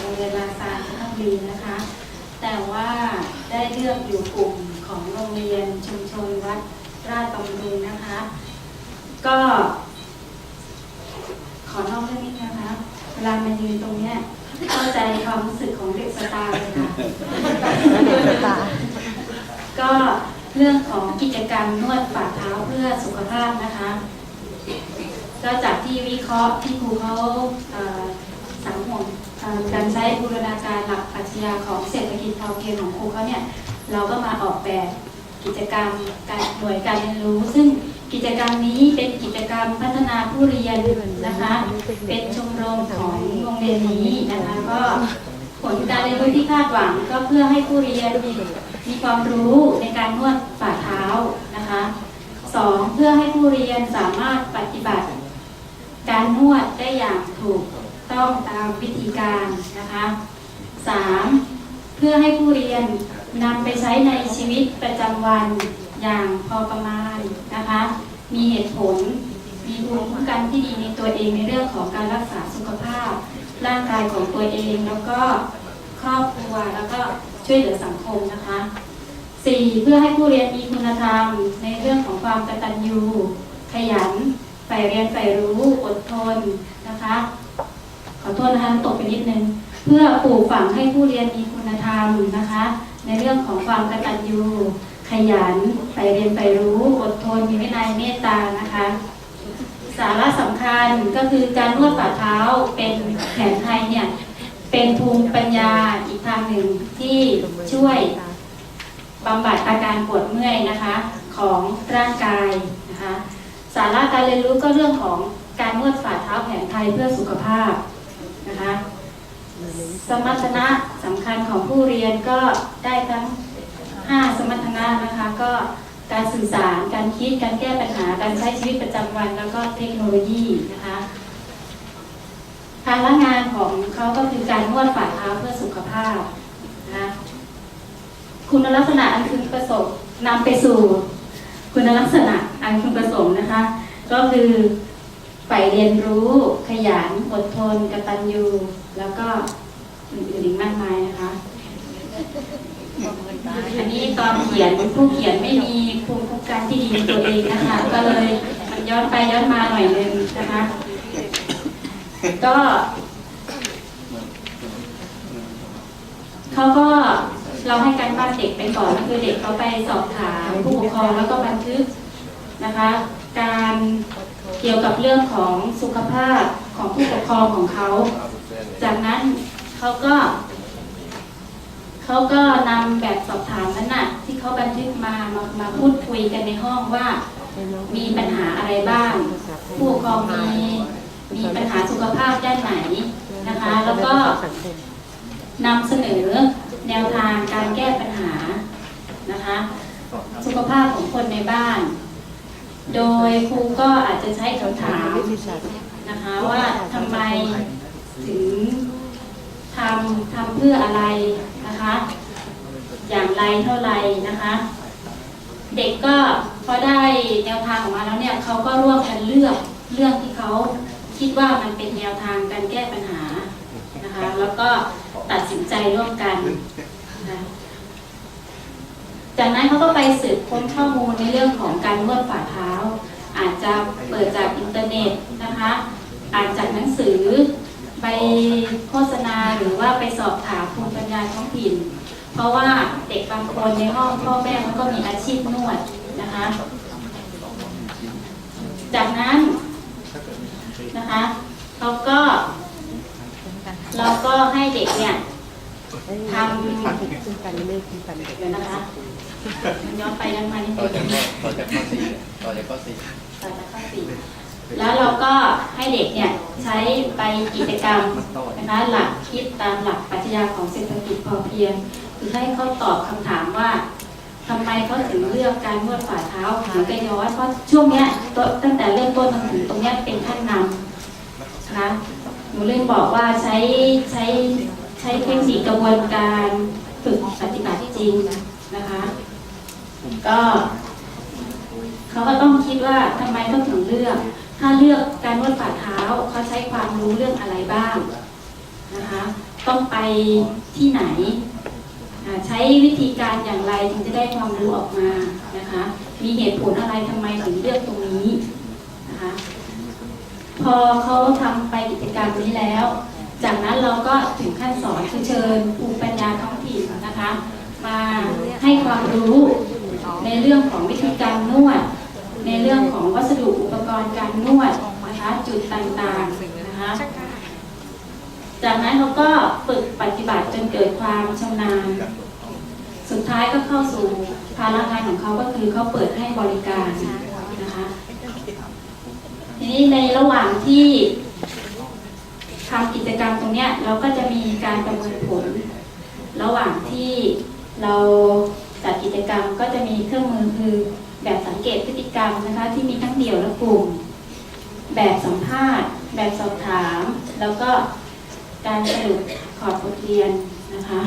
โรงเรียนลาซานจันทบุรีนะคะ แต่ว่าได้เลือกอยู่กลุ่มของโรงเรียนชุมชนวัดราชบำรุงนะคะ ก็ ขอนอกเรื่องนี้นะคะ เวลามายืนตรงเนี้ยเข้าใจความรู้สึกของเด็กสตาร์เลยค่ะก็เรื่องของกิจกรรมนวดฝ่าเท้าเพื่อสุขภาพนะคะ ก็จากที่วิเคราะห์ที่ครูเขาเอ่อสังหมเอ่อ การใช้บูรณาการหลักปรัชญาของเศรษฐกิจพอเพียงของครูเขาเนี่ยเราก็มาออกแบบกิจกรรมการหน่วยการเรียนรู้ ซึ่งกิจกรรมนี้เป็นกิจกรรมพัฒนาผู้เรียนนะคะ เป็นชมรมของโรงเรียนนี้นะคะก็ผลการเรียนรู้ที่คาดหวังก็เพื่อให้ผู้เรียนมีความรู้ในการนวดฝ่าเท้านะคะสองเพื่อให้ผู้เรียนสามารถปฏิบัติ การนวดได้อย่างถูก ต้องตามวิธีการนะคะสามเพื่อให้ผู้เรียนนำไปใช้ในชีวิตประจำวันอย่างพอประมาณนะคะ มีเหตุผล มีภูมิคุ้มกันที่ดีในตัวเองในเรื่องของการรักษาสุขภาพ ร่างกายของตัวเองแล้วก็ครอบครัวแล้วก็ช่วยเหลือสังคมนะคะสี่เพื่อให้ผู้เรียนมีคุณธรรมในเรื่องของความกตัญญู ขยันใฝ่เรียนใฝ่รู้อดทนนะคะ อโทษนะคะตกไปนิดนึง เพื่อปลูกฝังให้ผู้เรียนมีคุณธรรมนะคะ ในเรื่องของความกตัญญูขยันใฝ่เรียนใฝ่รู้อดทนมีวินัยเมตตานะคะ สาระสำคัญก็คือการนวดฝ่าเท้าเป็นแผนไทยเนี่ยเป็นภูมิปัญญาอีกทางหนึ่งที่ช่วยบำบัดอาการปวดเมื่อยนะคะของร่างกายนะคะ สาระการเรียนรู้ก็เรื่องของการนวดฝ่าเท้าแผนไทยเพื่อสุขภาพ นะคะสมรรถนะสำคัญของผู้เรียนก็ได้ทั้ง 5 สมรรถนะนะคะก็การสื่อสาร การคิด การแก้ปัญหา การใช้ชีวิตประจำวัน แล้วก็เทคโนโลยีนะคะภาระงานของเขาก็คือการนวดฝ่าเท้าเพื่อสุขภาพนะคะคุณลักษณะอันพึงประสงค์นำไปสู่ คุณลักษณะอันพึงประสงค์นะคะ ก็คือ ใฝ่เรียนรู้ ขยันอดทนกตัญญู แล้วก็อื่นๆอีกมากมายนะคะอันนี้ตอนเขียนผู้เขียนไม่มีภูมิคุ้มกันที่ดีในตัวเองนะคะ ก็เลยมันย้อนไปย้อนมาหน่อยนึงนะคะ ก็เขาก็เราให้การบ้านเด็กไปก่อนก็คือเด็กเขาไปสอบถามผู้ปกครองแล้วก็บันทึกนะคะ การ เกี่ยวกับเรื่องของสุขภาพของผู้ปกครองของเขา จากนั้นเขาก็เขาก็นำแบบสอบถามนั้นน่ะ ที่เขาบันทึกมามามาพูดคุยกันในห้องว่า มีปัญหาอะไรบ้าง ผู้ปกครองมีมีปัญหาสุขภาพด้านไหนนะคะ แล้วก็นำเสนอแนวทางการแก้ปัญหานะคะ สุขภาพของคนในบ้าน โดยครูก็อาจจะใช้คำถามนะคะว่าทำไมถึงทำทำเพื่ออะไรนะคะ อย่างไรเท่าไรนะคะ เด็กก็พอได้แนวทางออกมาแล้วเนี่ยเขาก็ร่วมกันเลือกเรื่องที่เขาคิดว่ามันเป็นแนวทางการแก้ปัญหานะคะ แล้วก็ตัดสินใจร่วมกันนะ จากนั้นเขาก็ไปสืบค้นข้อมูลในเรื่องของการนวดฝ่าเท้า อาจจะเปิดจากอินเทอร์เน็ตนะคะอ่านจากหนังสือไปโฆษณาหรือว่าไปสอบถามภูมิปัญญาท้องถิ่น เพราะว่าเด็กบางคนในห้องพ่อแม่เขาก็มีอาชีพนวดนะคะ จากนั้นนะคะเราก็เราก็ให้เด็กเนี่ย ทำเดี๋ยวนะคะมันย้อนไปย้อนมานิดต่อนึจากงข้อต่อจากข้อสี่ต่อจากข้อสี่ต่อจากข้อสี่แล้วเราก็ให้เด็กเนี่ยใช้ไปกิจกรรมนะคะหลักคิดตามหลักปรัชญาของเศรษฐกิจพอเพียง คือให้เขาตอบคำถามว่าทำไมเขาถึงเลือกการนวดฝ่าเท้าหรือกระย้อนเพราะช่วงเนี้ยตัวตั้งแต่เริ่มต้นจนถึงตรงเนี้ยเป็นขั้นนำ นะคะหนูลืมบอกว่าใช้ใช้ ใช้เทคนิคกระบวนการฝึกปฏิบัติจริงนะคะ ก็เขาก็ต้องคิดว่าทำไมเขาถึงเลือก ถ้าเลือกการนวดฝ่าเท้าเขาใช้ความรู้เรื่องอะไรบ้างนะคะ ต้องไปที่ไหน ใช้วิธีการอย่างไรถึงจะได้ความรู้ออกมานะคะ มีเหตุผลอะไรทำไมถึงเลือกตรงนี้นะคะ พอเขาทำไปกิจกรรมนี้แล้ว จากนั้นเราก็ถึงขั้นสอนคือเชิญภูมิปัญญาท้องถิ่นนะคะ มาให้ความรู้ในเรื่องของวิธีการนวด ในเรื่องของวัสดุอุปกรณ์การนวดนะคะจุดต่างๆนะคะ จากนั้นเขาก็ฝึกปฏิบัติจนเกิดความชำนาญ สุดท้ายก็เข้าสู่ภาระงานของเขาก็คือเขาเปิดให้บริการนะคะ ทีนี้ในระหว่างที่ ทำกิจกรรมตรงเนี้ยเราก็จะมีการประเมินผล ระหว่างที่เราจัดกิจกรรมก็จะมีเครื่องมือคือแบบสังเกตพฤติกรรมนะคะที่มีทั้งเดี่ยวและกลุ่ม แบบสัมภาษณ์ แบบสอบถาม แล้วก็การสรุปขอร์ดบทเรียนนะคะ